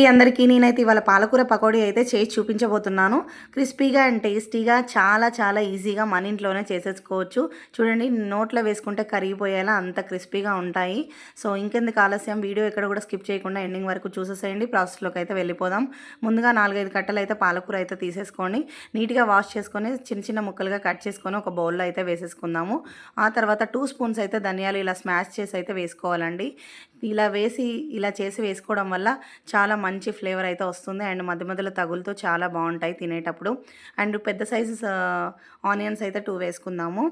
ఈ అందరికీ నేనైతే ఇవాళ పాలకూర పకోడీ అయితే చేసి చూపించబోతున్నాను. క్రిస్పీగా అండ్ టేస్టీగా చాలా చాలా ఈజీగా మన ఇంట్లోనే చేసేసుకోవచ్చు. చూడండి నోట్లో వేసుకుంటే కరిగిపోయేలా అంత క్రిస్పీగా ఉంటాయి. సో ఇంకెందుకు ఆలస్యం? వీడియో ఎక్కడ కూడా స్కిప్ చేయకుండా ఎండింగ్ వరకు చూసేసేయండి. ప్రాసెస్లోకి అయితే వెళ్ళిపోదాం. ముందుగా నాలుగైదు కట్టలు అయితే పాలకూర అయితే తీసేసుకోండి. నీట్గా వాష్ చేసుకొని చిన్న చిన్న ముక్కలుగా కట్ చేసుకొని ఒక బౌల్లో అయితే వేసేసుకుందాము. ఆ తర్వాత టూ స్పూన్స్ అయితే ధనియాలు ఇలా స్మాష్ చేసి అయితే వేసుకోవాలండి. ఇలా వేసి ఇలా చేసి వేసుకోవడం వల్ల చాలా మంచి ఫ్లేవర్ అయితే వస్తుంది. అండ్ మధ్య మధ్యలో తగులుతో చాలా బాగుంటాయి తినేటప్పుడు. అండ్ పెద్ద సైజు ఆనియన్స్ అయితే టూ వేసుకుందాము.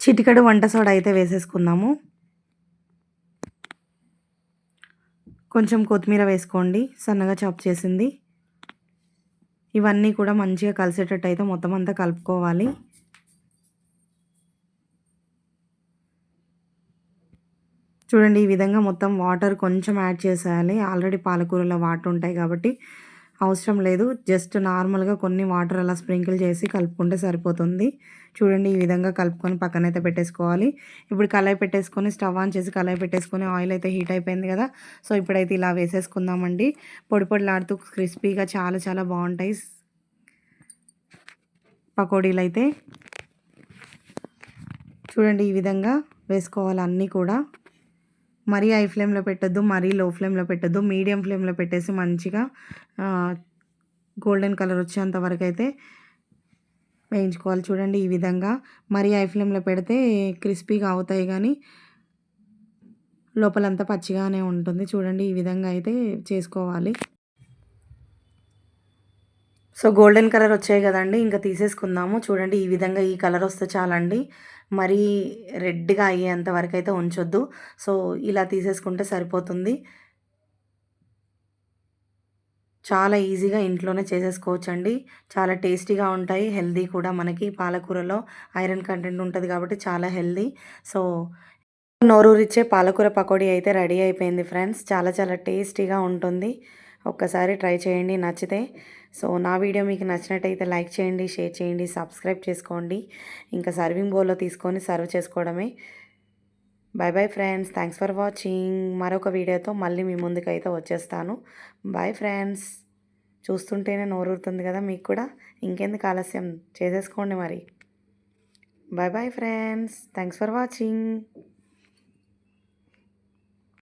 చిటికడు వంట సోడా అయితే వేసేసుకుందాము. కొంచెం కొత్తిమీర వేసుకోండి. సన్నగా చాప్ చేసింది. ఇవన్నీ కూడా మంచిగా కలిసేటట్టు అయితే మొత్తం అంతా కలుపుకోవాలి. చూడండి ఈ విధంగా మొత్తం వాటర్ కొంచెం యాడ్ చేసేయాలి. ఆల్రెడీ పాలకూరలో వాటర్ ఉంటాయి కాబట్టి అవసరం లేదు. జస్ట్ నార్మల్గా కొన్ని వాటర్ అలా స్ప్రింకిల్ చేసి కలుపుకుంటే సరిపోతుంది. చూడండి ఈ విధంగా కలుపుకొని పక్కనైతే పెట్టేసుకోవాలి. ఇప్పుడు కళాయి పెట్టేసుకొని స్టవ్ ఆన్ చేసి కళాయి పెట్టేసుకొని ఆయిల్ అయితే హీట్ అయిపోయింది కదా. సో ఇప్పుడైతే ఇలా వేసేసుకుందామండి. పొడి పొడిలాడుతూ క్రిస్పీగా చాలా చాలా బాగుంటాయి. పకోడీలు అయితే. చూడండి ఈ విధంగా వేసుకోవాలి అన్నీ కూడా. మరీ హై ఫ్లేమ్లో పెట్టద్దు మరీ లో ఫ్లేమ్లో పెట్టద్దు మీడియం ఫ్లేమ్లో పెట్టేసి మంచిగా గోల్డెన్ కలర్ వచ్చేంత వరకు అయితే వేయించుకోవాలి చూడండి ఈ విధంగా. మరీ హై ఫ్లేమ్లో పెడితే క్రిస్పీగా అవుతాయి కానీ లోపలంతా పచ్చిగానే ఉంటుంది. చూడండి ఈ విధంగా అయితే చేసుకోవాలి. సో గోల్డెన్ కలర్ వచ్చాయి కదండి ఇంకా తీసేసుకుందాము. చూడండి ఈ విధంగా ఈ కలర్ వస్తే చాలండి. మరీ రెడ్గా అయ్యేంత వరకు అయితే ఉంచొద్దు. సో ఇలా తీసేసుకుంటే సరిపోతుంది. చాలా ఈజీగా ఇంట్లోనే చేసేసుకోవచ్చండి. చాలా టేస్టీగా ఉంటాయి. హెల్దీ కూడా మనకి. పాలకూరలో ఐరన్ కంటెంట్ ఉంటుంది కాబట్టి చాలా హెల్దీ. సో నోరూరిచ్చే పాలకూర పకోడీ అయితే రెడీ అయిపోయింది ఫ్రెండ్స్. చాలా చాలా టేస్టీగా ఉంటుంది. ఒక్కసారి ట్రై చేయండి నచ్చితే. సో నా వీడియో మీకు నచ్చినట్టయితే లైక్ చేయండి షేర్ చేయండి సబ్స్క్రైబ్ చేసుకోండి. ఇంకా సర్వింగ్ బౌల్లో తీసుకొని సర్వ్ చేసుకోవడమే. Bye bye friends. Thanks for watching. మరొక వీడియోతో మళ్ళీ మీ ముందుకైతే వచ్చేస్తాను. Bye friends. చూస్తుంటేనే నోరుతుంది కదా మీకు కూడా. ఇంకెందుకు ఆలస్యం? చేసేసుకోండి మరి. Bye bye friends. Thanks for watching.